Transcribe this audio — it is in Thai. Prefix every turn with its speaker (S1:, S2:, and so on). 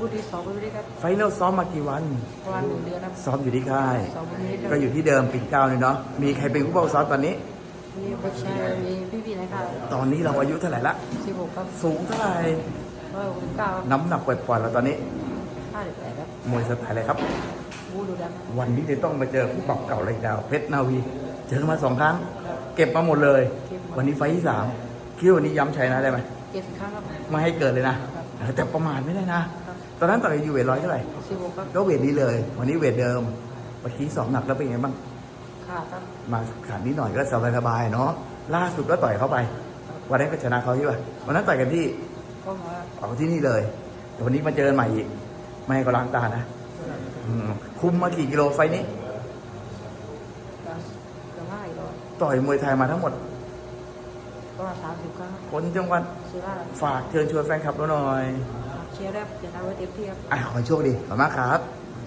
S1: บุตรีสองบุตรีครับ
S2: ไฟนอลซ้อมมากี่วัน
S1: ประมาณหนึ่งเดือนครับ
S2: ซ้อมอยู่ที่ค่าย
S1: สองบุตรีครั
S2: ก็อยู่ที่เดิมปิ่นเกล้าเลยเนาะมีใครเป็นผู้เฝ้าซ้อมตอนนี้
S1: มีโคชชัยมีพี่พี่นะครับ
S2: ตอนนี้เราอายุเท่าไหร่ละ
S1: สิบหกครับ
S2: สูงเท่าไหร่
S1: ร้อยหกสิบเก้าครับ
S2: น้ำหนักปล่อยๆเราตอนนี้
S1: ห้าสิบแปดครับ
S2: มวยสไตล์อะไรครับ
S1: บูดูดันครับ
S2: วันนี้จะต้องมาเจอผู้ปรับเก่าเลยดาวเพชรนาวี เจอกันมาสองครั้ง เก็บมาหมดเลย วันนี้ไฟล์ที่สามคิดว่าวันนี้ย้ำชัยนะได้ไหม
S1: เจ็ดสิบครั้งครับ
S2: ไม่ให้เกิดเลยนะเออแต่ประมาทไม่ได้นะ ตอนนั้นต่อยอยู่เวทร้อยเท่าไหร่
S1: สิบหกครับ
S2: ก็เวทนี้เลย วันนี้เวทเดิมเมื่อกี้สองหนักแล้วเป็นไงบ้าง
S1: ขาดครับ
S2: มาขาดนิดหน่อยก็สบายๆเนาะล่าสุดก็ต่อยเข้าไป วันนั้นก็ชนะเขาที่ว่าวันนั้นต่อยกันที่
S1: ก็มา
S2: เอาที่นี่เลยแต่วันนี้มาเจอกันใหม่อีกไม่ให้เขาล้างตานะอืมคุมมากี่กิโลไฟล์นี้
S1: เกือบห้าอีกแล้ว
S2: ต่อยมวยไทยมาทั้งหมด
S1: ก็สามสิบครั้งครับ
S2: คนจังหวัด
S1: สุราษฎร์
S2: ฝากเชิญชวนแฟนคลับเราหน่อย
S1: เชียร์ได้จะทำไว้เต็มที่ครับ
S2: อะขอให้โชคดีขอบคุณมากครับ